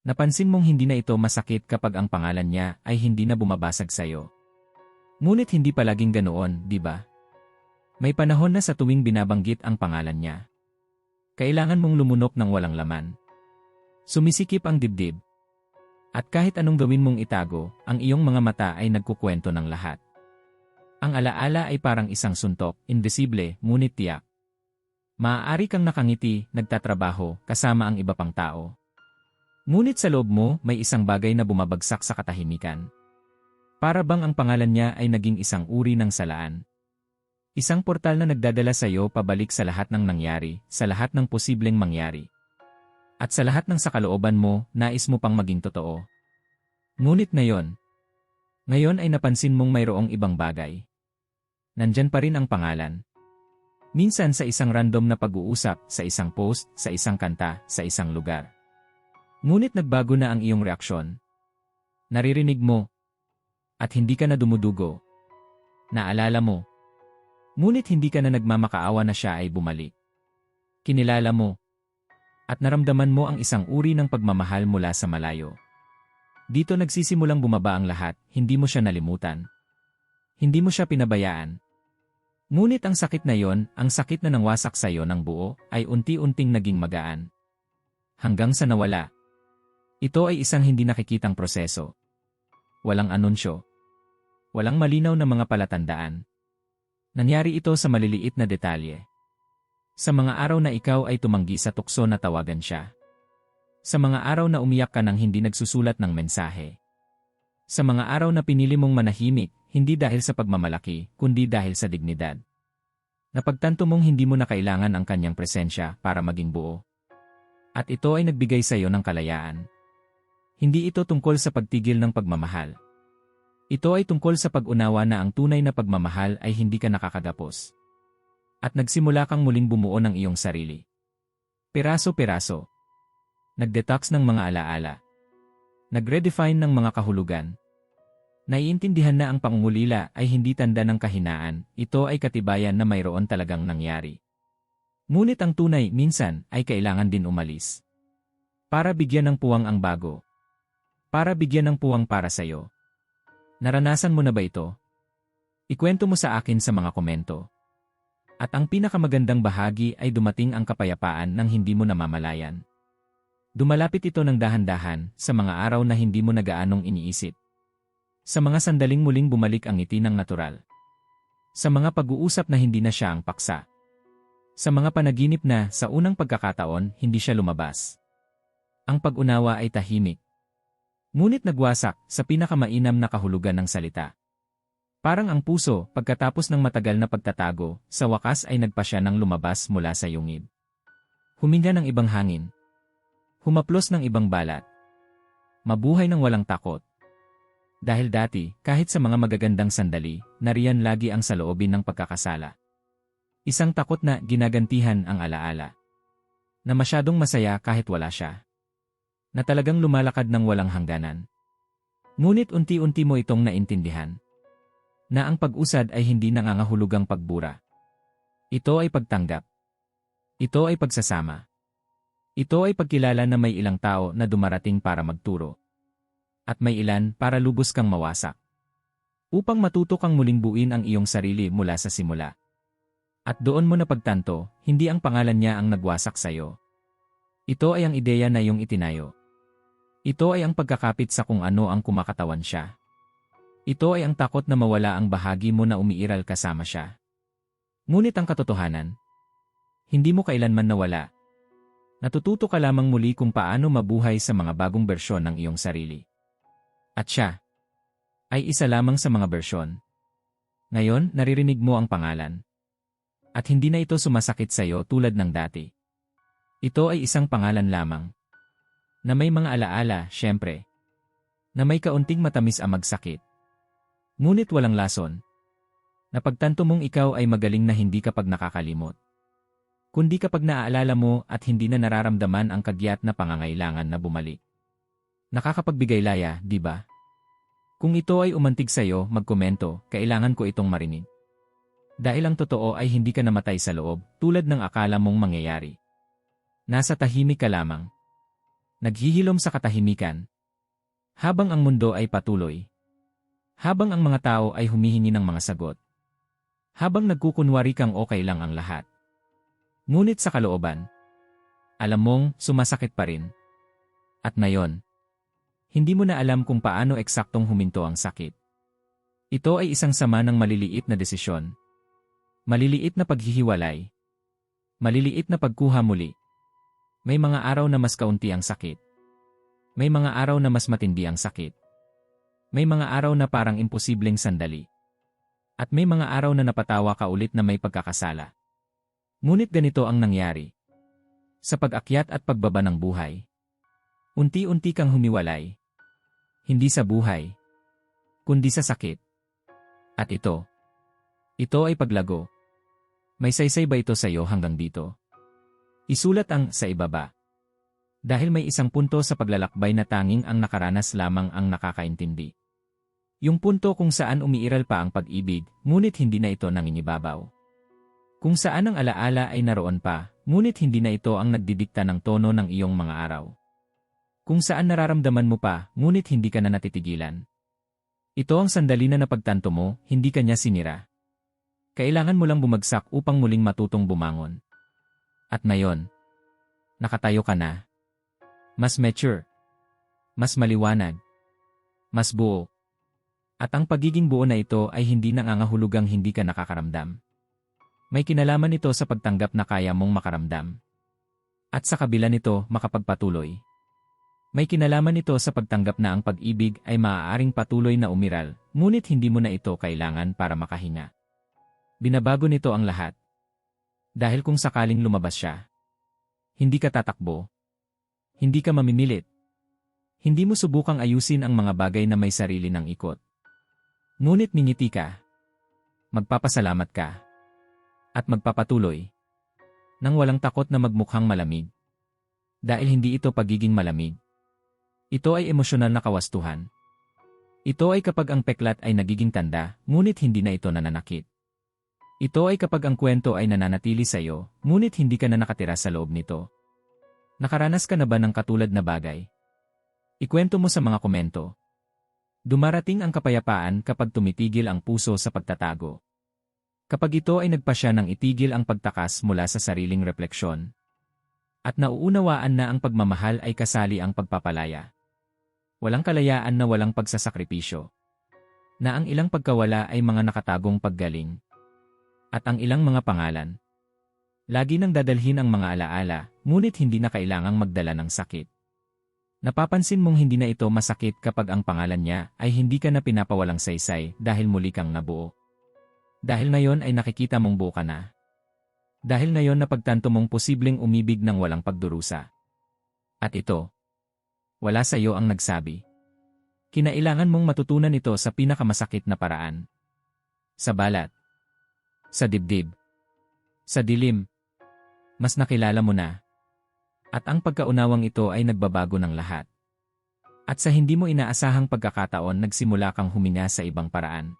Napansin mong hindi na ito masakit kapag ang pangalan niya ay hindi na bumabasag sa'yo. Ngunit hindi palaging ganoon, di ba? May panahon na sa tuwing binabanggit ang pangalan niya. Kailangan mong lumunok ng walang laman. Sumisikip ang dibdib. At kahit anong gawin mong itago, ang iyong mga mata ay nagkukwento ng lahat. Ang alaala ay parang isang suntok, invisible, ngunit tiyak. Maaari kang nakangiti, nagtatrabaho, kasama ang iba pang tao. Ngunit sa loob mo, may isang bagay na bumabagsak sa katahimikan. Para bang ang pangalan niya ay naging isang uri ng salaan. Isang portal na nagdadala sa iyo pabalik sa lahat ng nangyari, sa lahat ng posibleng mangyari. At sa lahat ng sakalooban mo, nais mo pang maging totoo. Ngunit ngayon, ngayon ay napansin mong mayroong ibang bagay. Nandyan pa rin ang pangalan. Minsan sa isang random na pag-uusap, sa isang post, sa isang kanta, sa isang lugar. Ngunit nagbago na ang iyong reaksyon. Naririnig mo. At hindi ka na dumudugo. Naalala mo. Ngunit hindi ka na nagmamakaawa na siya ay bumalik. Kinilala mo. At naramdaman mo ang isang uri ng pagmamahal mula sa malayo. Dito nagsisimulang bumaba ang lahat, hindi mo siya nalimutan. Hindi mo siya pinabayaan. Ngunit ang sakit na yon, ang sakit na nangwasak sa iyo ng buo, ay unti-unting naging magaan. Hanggang sa nawala. Ito ay isang hindi nakikitang proseso. Walang anunsyo. Walang malinaw na mga palatandaan. Nangyari ito sa maliliit na detalye. Sa mga araw na ikaw ay tumanggi sa tukso na tawagan siya. Sa mga araw na umiyak ka nang hindi nagsusulat ng mensahe. Sa mga araw na pinili mong manahimik, hindi dahil sa pagmamalaki, kundi dahil sa dignidad. Napagtanto mong hindi mo na kailangan ang kanyang presensya para maging buo. At ito ay nagbigay sa iyo ng kalayaan. Hindi ito tungkol sa pagtigil ng pagmamahal. Ito ay tungkol sa pag-unawa na ang tunay na pagmamahal ay hindi ka nakakagapos. At nagsimula kang muling bumuo ng iyong sarili. Peraso-peraso. Nag-detox ng mga alaala. Nag-redefine ng mga kahulugan. Naiintindihan na ang pangungulila ay hindi tanda ng kahinaan, ito ay katibayan na mayroon talagang nangyari. Ngunit ang tunay, minsan, ay kailangan din umalis. Para bigyan ng puwang ang bago. Para bigyan ng puwang para sa'yo. Naranasan mo na ba ito? Ikwento mo sa akin sa mga komento. At ang pinakamagandang bahagi ay dumating ang kapayapaan nang hindi mo namamalayan. Dumalapit ito ng dahan-dahan sa mga araw na hindi mo nagaanong iniisip. Sa mga sandaling muling bumalik ang ngiti ng natural. Sa mga pag-uusap na hindi na siya ang paksa. Sa mga panaginip na sa unang pagkakataon hindi siya lumabas. Ang pag-unawa ay tahimik. Ngunit nagwasak sa pinakamainam na kahulugan ng salita. Parang ang puso, pagkatapos ng matagal na pagtatago, sa wakas ay nagpasya ng lumabas mula sa yungib. Huminga ng ibang hangin. Humaplos ng ibang balat. Mabuhay ng walang takot. Dahil dati, kahit sa mga magagandang sandali, nariyan lagi ang saloobin ng pagkakasala. Isang takot na ginagantihan ang alaala. Na masyadong masaya kahit wala siya. Na talagang lumalakad ng walang hangganan. Ngunit unti-unti mo itong naintindihan. Na ang pag-usad ay hindi nangangahulugang pagbura. Ito ay pagtanggap. Ito ay pagsasama. Ito ay pagkilala na may ilang tao na dumarating para magturo at may ilan para lubos kang mawasak. Upang matuto kang muling buin ang iyong sarili mula sa simula. At doon mo napagtanto, hindi ang pangalan niya ang nagwasak sa iyo. Ito ay ang ideya na iyong itinayo. Ito ay ang pagkakapit sa kung ano ang kumakatawan siya. Ito ay ang takot na mawala ang bahagi mo na umiiral kasama siya. Ngunit ang katotohanan, hindi mo kailanman nawala. Natututo ka lamang muli kung paano mabuhay sa mga bagong bersyon ng iyong sarili. At siya ay isa lamang sa mga bersyon. Ngayon, naririnig mo ang pangalan. At hindi na ito sumasakit sa iyo tulad ng dati. Ito ay isang pangalan lamang. Na may mga alaala, syempre. Na may kaunting matamis ang magsakit. Ngunit walang lason. Napagtanto mong ikaw ay magaling na hindi kapag nakakalimot. Kundi kapag naaalala mo at hindi na nararamdaman ang kagyat na pangangailangan na bumalik. Nakakapagbigay laya, di ba? Kung ito ay umantig sa'yo, magkomento, kailangan ko itong marinig. Dahil ang totoo ay hindi ka namatay sa loob, tulad ng akala mong mangyayari. Nasa tahimik ka lamang. Naghihilom sa katahimikan. Habang ang mundo ay patuloy. Habang ang mga tao ay humihingi ng mga sagot. Habang nagkukunwari kang okay lang ang lahat. Ngunit sa kalooban, alam mong sumasakit pa rin. At ngayon, hindi mo na alam kung paano eksaktong huminto ang sakit. Ito ay isang sama ng maliliit na desisyon. Maliliit na paghihiwalay. Maliliit na pagkuha muli. May mga araw na mas kaunti ang sakit. May mga araw na mas matindi ang sakit. May mga araw na parang imposibleng sandali. At may mga araw na napatawa ka ulit na may pagkakasala. Ngunit ganito ang nangyari. Sa pag-akyat at pagbaba ng buhay. Unti-unti kang humiwalay. Hindi sa buhay. Kundi sa sakit. At ito. Ito ay paglago. May saysay ba ito sa iyo hanggang dito? Isulat ang sa ibaba. Dahil may isang punto sa paglalakbay na tanging ang nakaranas lamang ang nakakaintindi. Yung punto kung saan umiiral pa ang pag-ibig, ngunit hindi na ito nanginibabaw. Kung saan ang alaala ay naroon pa, ngunit hindi na ito ang nagdidikta ng tono ng iyong mga araw. Kung saan nararamdaman mo pa, ngunit hindi ka na natitigilan. Ito ang sandali na napagtanto mo, hindi ka niya sinira. Kailangan mo lang bumagsak upang muling matutong bumangon. At ngayon, nakatayo ka na. Mas mature. Mas maliwanag. Mas buo. At ang pagiging buo na ito ay hindi nangangahulugang hindi ka nakakaramdam. May kinalaman ito sa pagtanggap na kaya mong makaramdam. At sa kabila nito, makapagpatuloy. May kinalaman ito sa pagtanggap na ang pag-ibig ay maaaring patuloy na umiral, ngunit hindi mo na ito kailangan para makahinga. Binabago nito ang lahat. Dahil kung sakaling lumabas siya, hindi ka tatakbo. Hindi ka mamimilit. Hindi mo subukang ayusin ang mga bagay na may sarili ng ikot. Ngunit ningiti ka. Magpapasalamat ka. At magpapatuloy. Nang walang takot na magmukhang malamig. Dahil hindi ito pagiging malamig. Ito ay emosyonal na kawastuhan. Ito ay kapag ang peklat ay nagiging tanda, ngunit hindi na ito nananakit. Ito ay kapag ang kwento ay nananatili sa iyo, ngunit hindi ka na nakatira sa loob nito. Nakaranas ka na ba ng katulad na bagay? Ikwento mo sa mga komento. Dumarating ang kapayapaan kapag tumitigil ang puso sa pagtatago. Kapag ito ay nagpasya ng itigil ang pagtakas mula sa sariling refleksyon. At nauunawaan na ang pagmamahal ay kasali ang pagpapalaya. Walang kalayaan na walang pagsasakripisyo. Na ang ilang pagkawala ay mga nakatagong paggaling at ang ilang mga pangalan. Lagi nang dadalhin ang mga alaala, ngunit hindi na kailangang magdala ng sakit. Napapansin mong hindi na ito masakit kapag ang pangalan niya ay hindi ka na pinapawalang saysay dahil muli kang nabuo. Dahil ngayon ay nakikita mong buo ka na. Dahil ngayon napagtanto mong posibleng umibig ng walang pagdurusa. At ito, wala sa iyo ang nagsabi. Kinailangan mong matutunan ito sa pinakamasakit na paraan. Sa balat. Sa dibdib. Sa dilim. Mas nakilala mo na. At ang pagkaunawang ito ay nagbabago ng lahat. At sa hindi mo inaasahang pagkakataon nagsimula kang huminga sa ibang paraan.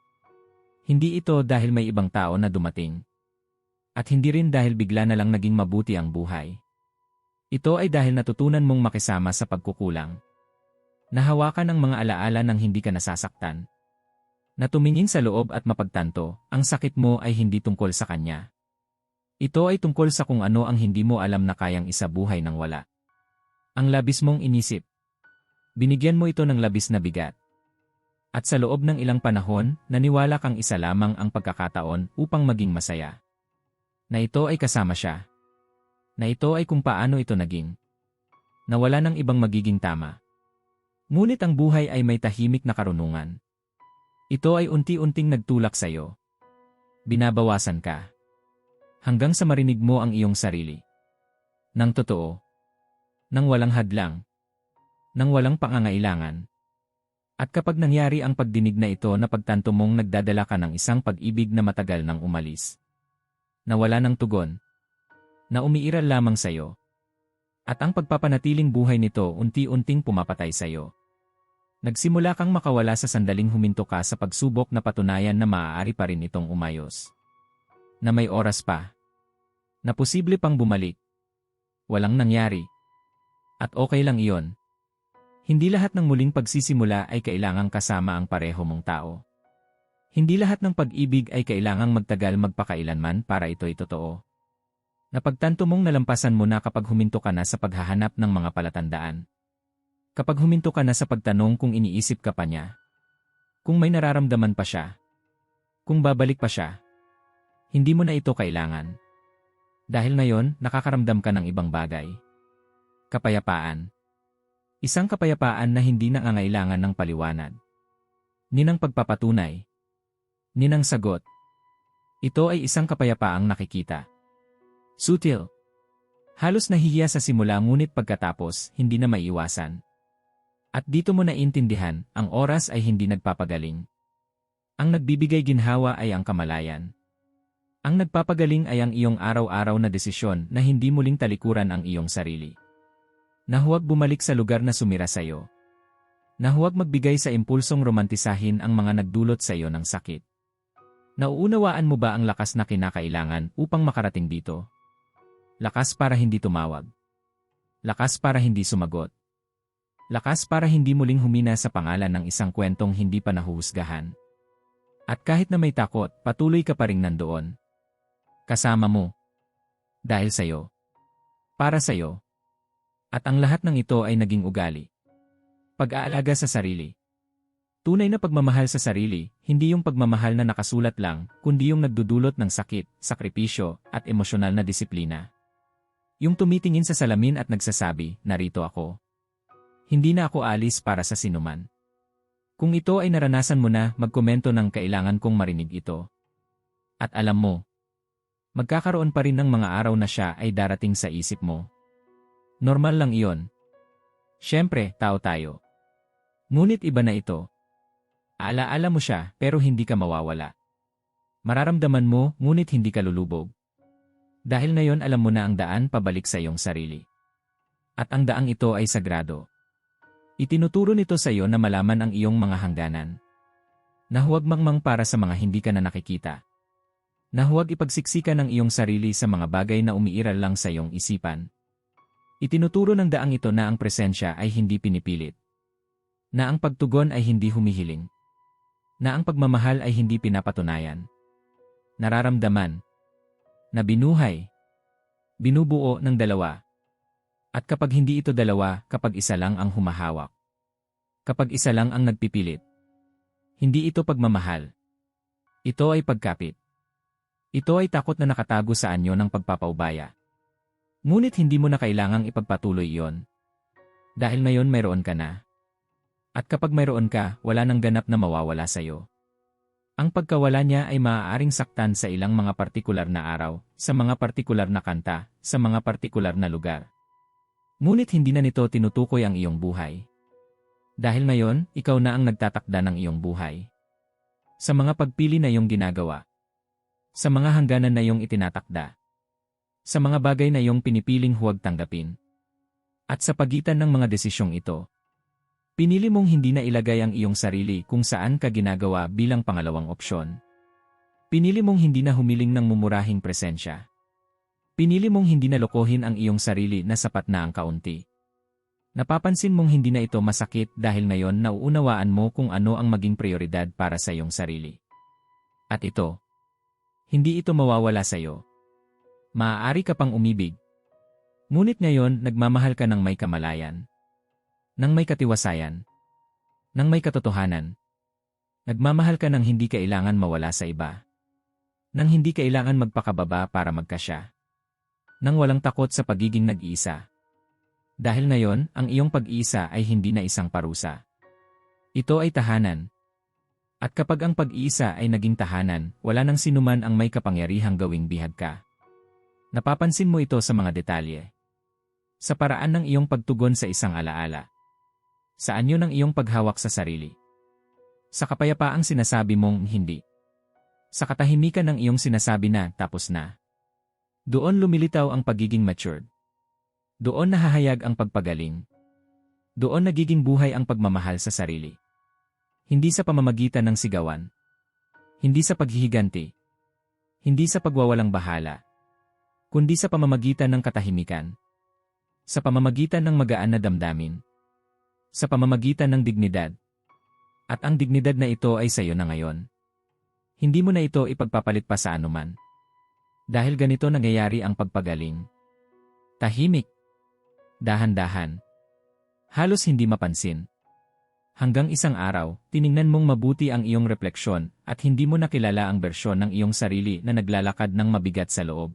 Hindi ito dahil may ibang tao na dumating. At hindi rin dahil bigla na lang naging mabuti ang buhay. Ito ay dahil natutunan mong makisama sa pagkukulang. Nahawakan ang mga alaala ng hindi ka nasasaktan na tumingin sa loob at mapagtanto, ang sakit mo ay hindi tungkol sa kanya. Ito ay tungkol sa kung ano ang hindi mo alam na kayang isabuhay ng wala. Ang labis mong inisip. Binigyan mo ito ng labis na bigat. At sa loob ng ilang panahon, naniwala kang isa lamang ang pagkakataon upang maging masaya. Na ito ay kasama siya. Na ito ay kung paano ito naging. Na wala ng ibang magiging tama. Ngunit ang buhay ay may tahimik na karunungan. Ito ay unti-unting nagtulak sa iyo. Binabawasan ka. Hanggang sa marinig mo ang iyong sarili. Nang totoo. Nang walang hadlang. Nang walang pangangailangan. At kapag nangyari ang pagdinig na ito na pagtanto mong nagdadala ka ng isang pag-ibig na matagal nang umalis. Na wala ng tugon. Na umiiral lamang sa iyo. At ang pagpapanatiling buhay nito unti-unting pumapatay sa iyo. Nagsimula kang makawala sa sandaling huminto ka sa pagsubok na patunayan na maaari pa rin itong umayos. Na may oras pa. Na posible pang bumalik. Walang nangyari. At okay lang iyon. Hindi lahat ng muling pagsisimula ay kailangang kasama ang pareho mong tao. Hindi lahat ng pag-ibig ay kailangang magtagal magpakailanman para ito'y totoo. Napagtanto mong nalampasan mo na kapag huminto ka na sa paghahanap ng mga palatandaan. Kapag huminto ka na sa pagtanong kung iniisip ka pa niya. Kung may nararamdaman pa siya. Kung babalik pa siya. Hindi mo na ito kailangan. Dahil ngayon, nakakaramdam ka ng ibang bagay. Kapayapaan. Isang kapayapaan na hindi nangangailangan ng paliwanag. Ninang pagpapatunay. Ninang sagot. Ito ay isang kapayapaang nakikita. Sutil. Halos nahihiya sa simula ngunit pagkatapos, hindi na maiiwasan. At dito mo naintindihan, ang oras ay hindi nagpapagaling. Ang nagbibigay ginhawa ay ang kamalayan. Ang nagpapagaling ay ang iyong araw-araw na desisyon na hindi muling talikuran ang iyong sarili na huwag bumalik sa lugar na sumira sa iyo. Na huwag magbigay sa impulsong romantisahin ang mga nagdulot sa iyo ng sakit. Nauunawaan mo ba ang lakas na kinakailangan upang makarating dito? Lakas para hindi tumawag. Lakas para hindi sumagot. Lakas para hindi muling humina sa pangalan ng isang kwentong hindi pa nahuhusgahan. At kahit na may takot, patuloy ka pa rin nandoon. Kasama mo. Dahil sa'yo. Para sa'yo. At ang lahat ng ito ay naging ugali. Pag-aalaga sa sarili. Tunay na pagmamahal sa sarili, hindi yung pagmamahal na nakasulat lang, kundi yung nagdudulot ng sakit, sakripisyo, at emosyonal na disiplina. Yung tumitingin sa salamin at nagsasabi, narito ako. Hindi na ako alis para sa sinuman. Kung ito ay naranasan mo na, magkomento ng kailangan kong marinig ito. At alam mo, magkakaroon pa rin ng mga araw na siya ay darating sa isip mo. Normal lang iyon. Siyempre, tao tayo. Ngunit iba na ito. Alaala mo siya, pero hindi ka mawawala. Mararamdaman mo, ngunit hindi ka lulubog. Dahil ngayon alam mo na ang daan pabalik sa iyong sarili. At ang daang ito ay sagrado. Itinuturo nito sa iyo na malaman ang iyong mga hangganan. Na huwag mangmang para sa mga hindi ka na nakikita. Na huwag ipagsiksikan ang iyong sarili sa mga bagay na umiiral lang sa iyong isipan. Itinuturo ng daang ito na ang presensya ay hindi pinipilit. Na ang pagtugon ay hindi humihiling. Na ang pagmamahal ay hindi pinapatunayan. Nararamdaman. Na binuhay. Binubuo ng dalawa. At kapag hindi ito dalawa, kapag isa lang ang humahawak. Kapag isa lang ang nagpipilit. Hindi ito pagmamahal. Ito ay pagkapit. Ito ay takot na nakatago sa anyo ng pagpapaubaya. Ngunit hindi mo na kailangang ipagpatuloy iyon. Dahil ngayon mayroon ka na. At kapag mayroon ka, wala nang ganap na mawawala sa iyo. Ang pagkawala niya ay maaaring saktan sa ilang mga partikular na araw, sa mga partikular na kanta, sa mga partikular na lugar. Ngunit hindi na nito tinutukoy ang iyong buhay. Dahil ngayon, ikaw na ang nagtatakda ng iyong buhay. Sa mga pagpili na iyong ginagawa. Sa mga hangganan na iyong itinatakda sa mga bagay na iyong pinipiling huwag tanggapin. At sa pagitan ng mga desisyong ito, pinili mong hindi na ilagay ang iyong sarili kung saan ka ginagawa bilang pangalawang opsyon. Pinili mong hindi na humiling ng mumurahing presensya. Pinili mong hindi na lokohin ang iyong sarili na sapat na ang kaunti. Napapansin mong hindi na ito masakit dahil ngayon nauunawaan mo kung ano ang maging prioridad para sa iyong sarili. At ito, hindi ito mawawala sa iyo. Maaari ka pang umibig. Ngunit ngayon, nagmamahal ka ng may kamalayan. Nang may katiwasayan. Nang may katotohanan. Nagmamahal ka ng hindi kailangan mawala sa iba. Nang hindi kailangan magpakababa para magkasya. Nang walang takot sa pagiging nag-iisa. Dahil ngayon, ang iyong pag-iisa ay hindi na isang parusa. Ito ay tahanan. At kapag ang pag-iisa ay naging tahanan, wala nang sinuman ang may kapangyarihang gawing bihag ka. Napapansin mo ito sa mga detalye. Sa paraan ng iyong pagtugon sa isang alaala. Sa anyo ng iyong paghawak sa sarili. Sa kapayapaang sinasabi mong hindi. Sa katahimikan ng iyong sinasabi na tapos na. Doon lumilitaw ang pagiging matured. Doon nahahayag ang pagpagaling. Doon nagiging buhay ang pagmamahal sa sarili. Hindi sa pamamagitan ng sigawan. Hindi sa paghihiganti. Hindi sa pagwawalang bahala kundi sa pamamagitan ng katahimikan. Sa pamamagitan ng magaan na damdamin. Sa pamamagitan ng dignidad. At ang dignidad na ito ay sa iyo na ngayon. Hindi mo na ito ipagpapalit pa sa anuman. Dahil ganito nangyayari ang pagpagaling. Tahimik. Dahan-dahan. Halos hindi mapansin. Hanggang isang araw, tiningnan mong mabuti ang iyong refleksyon at hindi mo nakilala ang bersyon ng iyong sarili na naglalakad ng mabigat sa loob.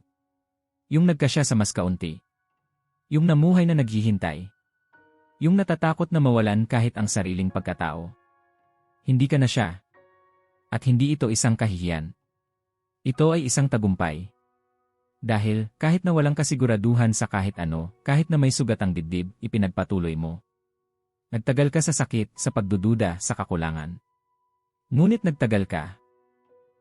Yung nagkasya sa mas kaunti. Yung namuhay na naghihintay. Yung natatakot na mawalan kahit ang sariling pagkatao. Hindi ka na siya. At hindi ito isang kahihiyan. Ito ay isang tagumpay. Dahil, kahit na walang kasiguraduhan sa kahit ano, kahit na may sugat ang dibdib, ipinagpatuloy mo. Nagtagal ka sa sakit, sa pagdududa, sa kakulangan. Ngunit nagtagal ka.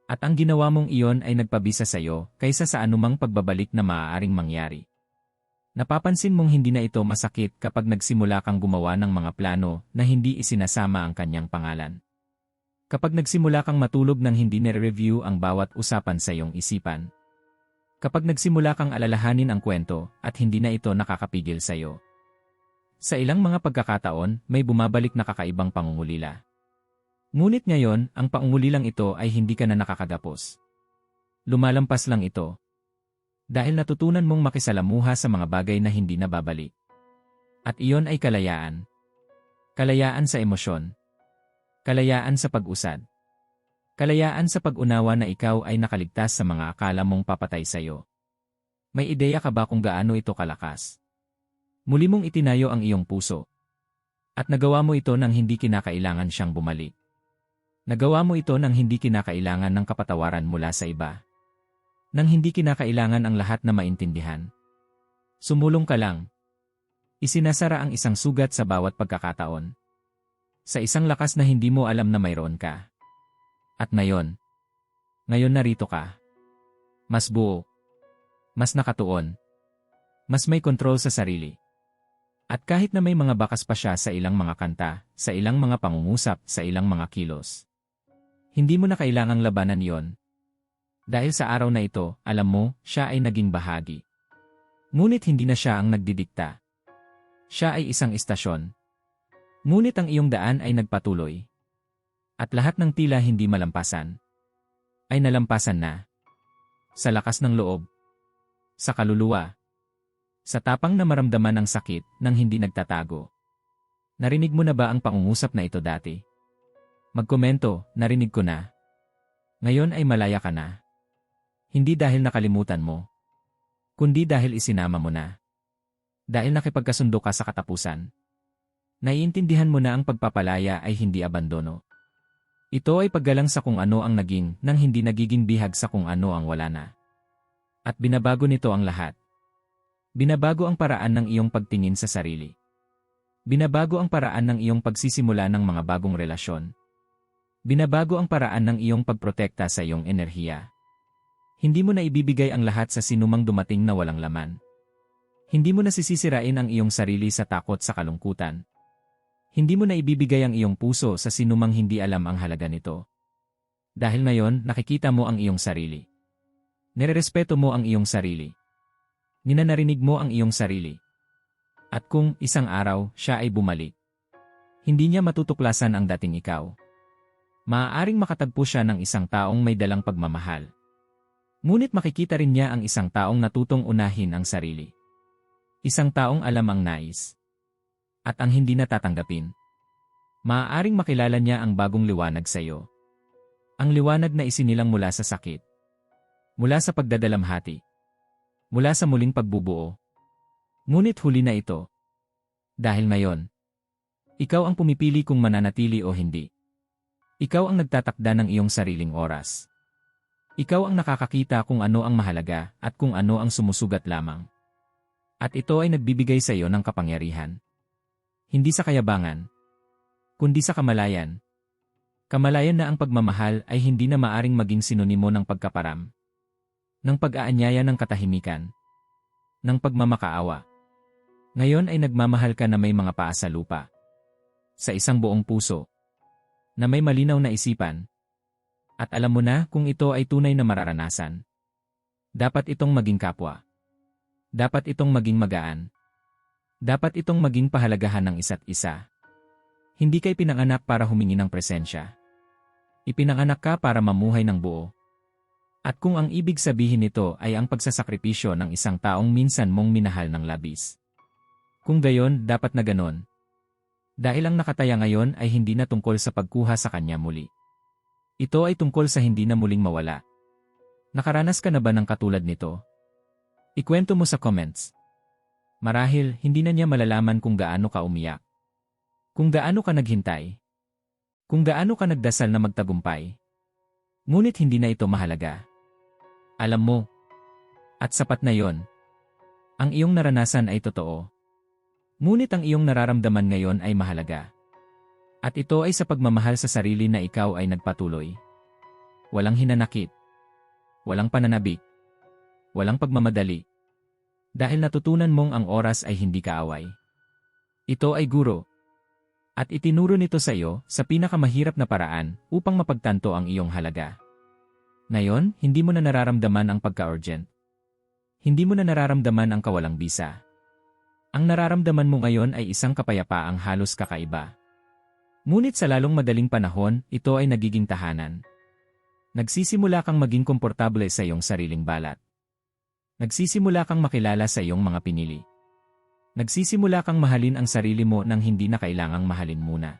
At ang ginawa mong iyon ay nagpabisa sa iyo kaysa sa anumang pagbabalik na maaaring mangyari. Napapansin mong hindi na ito masakit kapag nagsimula kang gumawa ng mga plano na hindi isinasama ang kanyang pangalan. Kapag nagsimula kang matulog nang hindi nire-review ang bawat usapan sa iyong isipan. Kapag nagsimula kang alalahanin ang kwento at hindi na ito nakakapigil sa iyo. Sa ilang mga pagkakataon, may bumabalik na kakaibang pangungulila. Ngunit ngayon, ang pangungulilang ito ay hindi ka na nakakagapos. Lumalampas lang ito. Dahil natutunan mong makisalamuha sa mga bagay na hindi na babalik. At iyon ay kalayaan. Kalayaan sa emosyon. Kalayaan sa pag-usad. Kalayaan sa pag-unawa na ikaw ay nakaligtas sa mga akala mong papatay sa iyo. May ideya ka ba kung gaano ito kalakas? Muli mong itinayo ang iyong puso. At nagawa mo ito nang hindi kinakailangan siyang bumalik. Nagawa mo ito nang hindi kinakailangan ng kapatawaran mula sa iba. Nang hindi kinakailangan ang lahat na maintindihan. Sumulong ka lang. Isinasara ang isang sugat sa bawat pagkakataon. Sa isang lakas na hindi mo alam na mayroon ka. At ngayon. Ngayon narito ka. Mas buo. Mas nakatuon. Mas may kontrol sa sarili. At kahit na may mga bakas pa siya sa ilang mga kanta, sa ilang mga pangungusap, sa ilang mga kilos. Hindi mo na kailangang labanan yon. Dahil sa araw na ito, alam mo, siya ay naging bahagi. Ngunit hindi na siya ang nagdidikta. Siya ay isang istasyon. Ngunit ang iyong daan ay nagpatuloy. At lahat ng tila hindi malampasan, ay nalampasan na. Sa lakas ng loob, sa kaluluwa, sa tapang na maramdaman ng sakit nang hindi nagtatago. Narinig mo na ba ang pangungusap na ito dati? Magkomento, narinig ko na. Ngayon ay malaya ka na. Hindi dahil nakalimutan mo. Kundi dahil isinama mo na. Dahil nakipagkasundo ka sa katapusan. Naiintindihan mo na ang pagpapalaya ay hindi abandono. Ito ay paggalang sa kung ano ang naging nang hindi nagiging bihag sa kung ano ang wala na. At binabago nito ang lahat. Binabago ang paraan ng iyong pagtingin sa sarili. Binabago ang paraan ng iyong pagsisimula ng mga bagong relasyon. Binabago ang paraan ng iyong pagprotekta sa iyong enerhiya. Hindi mo na ibibigay ang lahat sa sinumang dumating na walang laman. Hindi mo na sisisirain ang iyong sarili sa takot sa kalungkutan. Hindi mo na ibibigay ang iyong puso sa sinumang hindi alam ang halaga nito. Dahil ngayon, nakikita mo ang iyong sarili. Nererespeto mo ang iyong sarili ninanarinig mo ang iyong sarili. At kung isang araw siya ay bumalik, hindi niya matutuklasan ang dating ikaw. Maaaring makatagpo siya ng isang taong may dalang pagmamahal. Ngunit makikita rin niya ang isang taong natutong unahin ang sarili. Isang taong alam ang nais. At ang hindi natatanggapin. Maaaring makilala niya ang bagong liwanag sa iyo. Ang liwanag na isinilang mula sa sakit. Mula sa pagdadalamhati mula sa muling pagbubuo. Ngunit huli na ito. Dahil ngayon, ikaw ang pumipili kung mananatili o hindi. Ikaw ang nagtatakda ng iyong sariling oras. Ikaw ang nakakakita kung ano ang mahalaga at kung ano ang sumusugat lamang. At ito ay nagbibigay sa iyo ng kapangyarihan. Hindi sa kayabangan, kundi sa kamalayan. Kamalayan na ang pagmamahal ay hindi na maaring maging sinonimo ng pagkaparam ng pag-aanyaya ng katahimikan, ng pagmamakaawa. Ngayon ay nagmamahal ka na may mga paa sa lupa. Sa isang buong puso. Na may malinaw na isipan. At alam mo na kung ito ay tunay na mararanasan. Dapat itong maging kapwa. Dapat itong maging magaan. Dapat itong maging pahalagahan ng isa't isa. Hindi kay pinanganak para humingi ng presensya. Ipinanganak ka para mamuhay ng buo. At kung ang ibig sabihin nito ay ang pagsasakripisyo ng isang taong minsan mong minahal ng labis. Kung gayon, dapat na ganon. Dahil ang nakataya ngayon ay hindi na tungkol sa pagkuha sa kanya muli. Ito ay tungkol sa hindi na muling mawala. Nakaranas ka na ba ng katulad nito? Ikwento mo sa comments. Marahil, hindi na niya malalaman kung gaano ka umiyak. Kung gaano ka naghintay. Kung gaano ka nagdasal na magtagumpay. Ngunit hindi na ito mahalaga. Alam mo. At sapat na yon. Ang iyong naranasan ay totoo. Ngunit ang iyong nararamdaman ngayon ay mahalaga. At ito ay sa pagmamahal sa sarili na ikaw ay nagpatuloy. Walang hinanakit. Walang pananabik. Walang pagmamadali. Dahil natutunan mong ang oras ay hindi kaaway. Ito ay guro. At itinuro nito sa iyo sa pinakamahirap na paraan upang mapagtanto ang iyong halaga. Ngayon, hindi mo na nararamdaman ang pagka-urgent. Hindi mo na nararamdaman ang kawalang bisa. Ang nararamdaman mo ngayon ay isang kapayapaang halos kakaiba. Ngunit sa lalong madaling panahon, ito ay nagiging tahanan. Nagsisimula kang maging komportable sa iyong sariling balat. Nagsisimula kang makilala sa iyong mga pinili. Nagsisimula kang mahalin ang sarili mo nang hindi na kailangang mahalin muna.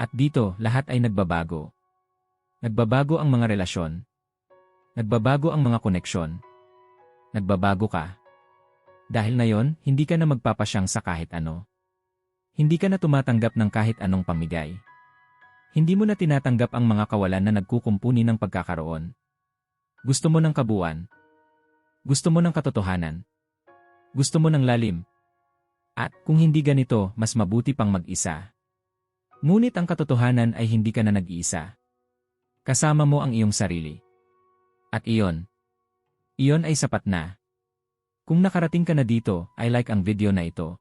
At dito, lahat ay nagbabago. Nagbabago ang mga relasyon. Nagbabago ang mga koneksyon. Nagbabago ka. Dahil ngayon, hindi ka na magpapasyang sa kahit ano. Hindi ka na tumatanggap ng kahit anong pamigay. Hindi mo na tinatanggap ang mga kawalan na nagkukumpuni ng pagkakaroon. Gusto mo ng kabuuan. Gusto mo ng katotohanan. Gusto mo ng lalim. At kung hindi ganito, mas mabuti pang mag-isa. Ngunit ang katotohanan ay hindi ka na nag-iisa. Kasama mo ang iyong sarili. At iyon. Iyon ay sapat na. Kung nakarating ka na dito, I like ang video na ito.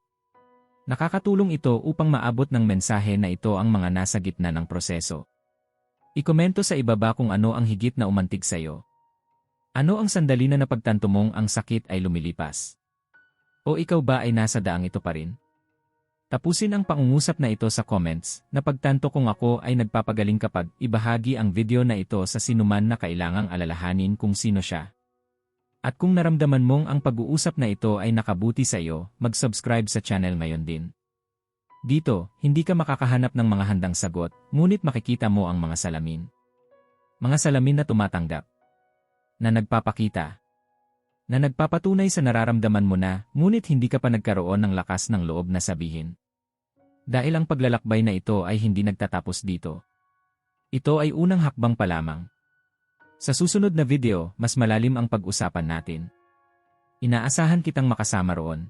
Nakakatulong ito upang maabot ng mensahe na ito ang mga nasa gitna ng proseso. Ikomento sa ibaba kung ano ang higit na umantig sa iyo. Ano ang sandali na napagtanto mong ang sakit ay lumilipas? O ikaw ba ay nasa daang ito pa rin? Tapusin ang pangungusap na ito sa comments, napagtanto kung ako ay nagpapagaling kapag ibahagi ang video na ito sa sinuman na kailangang alalahanin kung sino siya. At kung naramdaman mong ang pag-uusap na ito ay nakabuti sa iyo, mag-subscribe sa channel ngayon din. Dito, hindi ka makakahanap ng mga handang sagot, ngunit makikita mo ang mga salamin. Mga salamin na tumatanggap. Na nagpapakita. Na nagpapatunay sa nararamdaman mo na, ngunit hindi ka pa nagkaroon ng lakas ng loob na sabihin. Dahil ang paglalakbay na ito ay hindi nagtatapos dito. Ito ay unang hakbang pa lamang. Sa susunod na video, mas malalim ang pag-usapan natin. Inaasahan kitang makasama roon.